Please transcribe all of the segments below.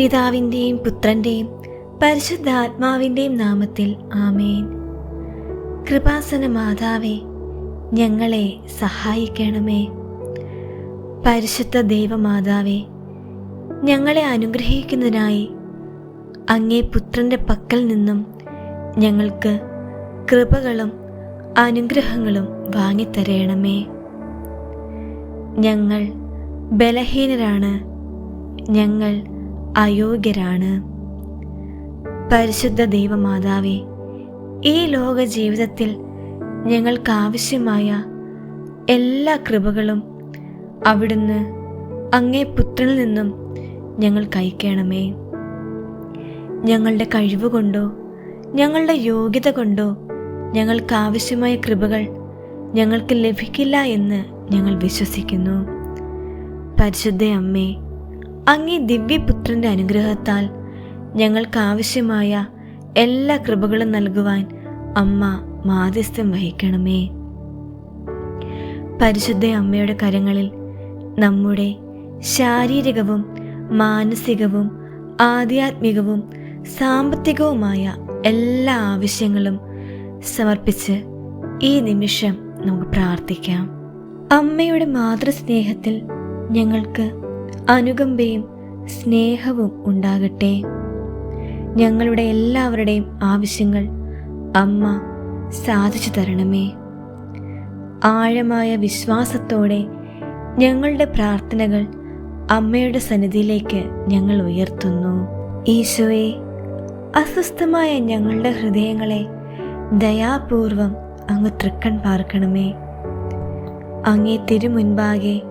പിതാവിന്റെയും പുത്രന്റെയും പരിശുദ്ധാത്മാവിന്റെയും നാമത്തിൽ ആമേൻ. കൃപാസന മാതാവേ ഞങ്ങളെ സഹായിക്കണമേ. പരിശുദ്ധ ദൈവമാതാവേ ഞങ്ങളെ അനുഗ്രഹിക്കുന്നതിനായി അങ്ങേ പുത്രന്റെ പക്കൽ നിന്നും ഞങ്ങൾക്ക് കൃപകളും അനുഗ്രഹങ്ങളും വാങ്ങിത്തരയണമേ ഞങ്ങൾ ബലഹീനരാണ് ഞങ്ങൾ അയോഗ്യരാണ്. പരിശുദ്ധ ദൈവമാതാവേ ഈ ലോക ജീവിതത്തിൽ ഞങ്ങൾക്കാവശ്യമായ എല്ലാ കൃപകളും അവിടുന്ന് അങ്ങേ പുത്രനിൽ നിന്നും ഞങ്ങൾ കഴിക്കണമേ ഞങ്ങളുടെ കഴിവ് കൊണ്ടോ ഞങ്ങളുടെ യോഗ്യത കൊണ്ടോ ഞങ്ങൾക്കാവശ്യമായ കൃപകൾ ഞങ്ങൾക്ക് ലഭിക്കില്ല എന്ന് ഞങ്ങൾ വിശ്വസിക്കുന്നു. പരിശുദ്ധ അമ്മേ അങ്ങേ ദിവ്യപുത്രന്റെ അനുഗ്രഹത്താൽ ഞങ്ങൾക്കാവശ്യമായ എല്ലാ കൃപകളും നൽകുവാൻ അമ്മ മാധ്യസ്ഥം വഹിക്കണമേ. പരിശുദ്ധ അമ്മയുടെ കരങ്ങളിൽ നമ്മുടെ ശാരീരികവും മാനസികവും ആധ്യാത്മികവും സാമ്പത്തികവുമായ എല്ലാ ആവശ്യങ്ങളും സമർപ്പിച്ച് ഈ നിമിഷം നമുക്ക് പ്രാർത്ഥിക്കാം. അമ്മയുടെ മാതൃസ്നേഹത്തിൽ ഞങ്ങൾക്ക് അനുകമ്പയും സ്നേഹവും ഉണ്ടാകട്ടെ. ഞങ്ങളുടെ എല്ലാവരുടെയും ആവശ്യങ്ങൾ അമ്മ സാധിച്ചു തരണമേ. ആഴമായ വിശ്വാസത്തോടെ ഞങ്ങളുടെ പ്രാർത്ഥനകൾ അമ്മയുടെ സന്നിധിയിലേക്ക് ഞങ്ങൾ ഉയർത്തുന്നു. ഈശോയെ അസ്വസ്ഥമായ ഞങ്ങളുടെ ഹൃദയങ്ങളെ ദയാപൂർവം അങ്ങ് തൃക്കൺ പാർക്കണമേ. അങ്ങേ തിരുമുൻപാകെ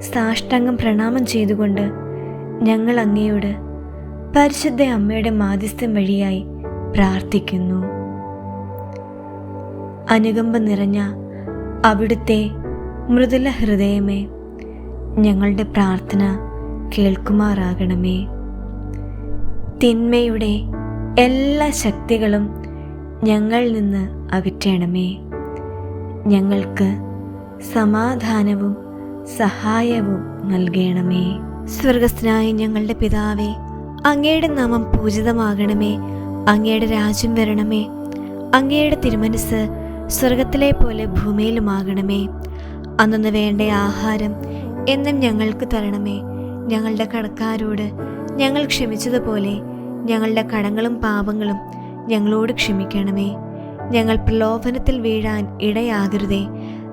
സാഷ്ടാംഗം പ്രണാമം ചെയ്തുകൊണ്ട് ഞങ്ങൾ അങ്ങയോട് പരിശുദ്ധ അമ്മയുടെ മാധ്യസ്ഥം വഴിയായി പ്രാർത്ഥിക്കുന്നു. അനുകമ്പ നിറഞ്ഞ അവിടുത്തെ മൃദുല ഹൃദയമേ ഞങ്ങളുടെ പ്രാർത്ഥന കേൾക്കുമാറാകണമേ. തിന്മയുടെ എല്ലാ ശക്തികളും ഞങ്ങളിൽ നിന്ന് അകറ്റണമേ. ഞങ്ങൾക്ക് സമാധാനവും സഹായവും നൽകണമേ. സ്വർഗസ്ഥനായ ഞങ്ങളുടെ പിതാവേ അങ്ങയുടെ നാമം പൂജിതമാകണമേ. അങ്ങയുടെ രാജ്യം വരണമേ. അങ്ങയുടെ തിരുമനസ് സ്വർഗത്തിലെ പോലെ ഭൂമിയിലുമാകണമേ. അന്നു വേണ്ട ആഹാരം എന്നും ഞങ്ങൾക്ക് തരണമേ. ഞങ്ങളുടെ കടക്കാരോട് ഞങ്ങൾ ക്ഷമിച്ചതുപോലെ ഞങ്ങളുടെ കടങ്ങളും പാപങ്ങളും ഞങ്ങളോട് ക്ഷമിക്കണമേ. ഞങ്ങൾ പ്രലോഭനത്തിൽ വീഴാൻ ഇടയാകരുതേ.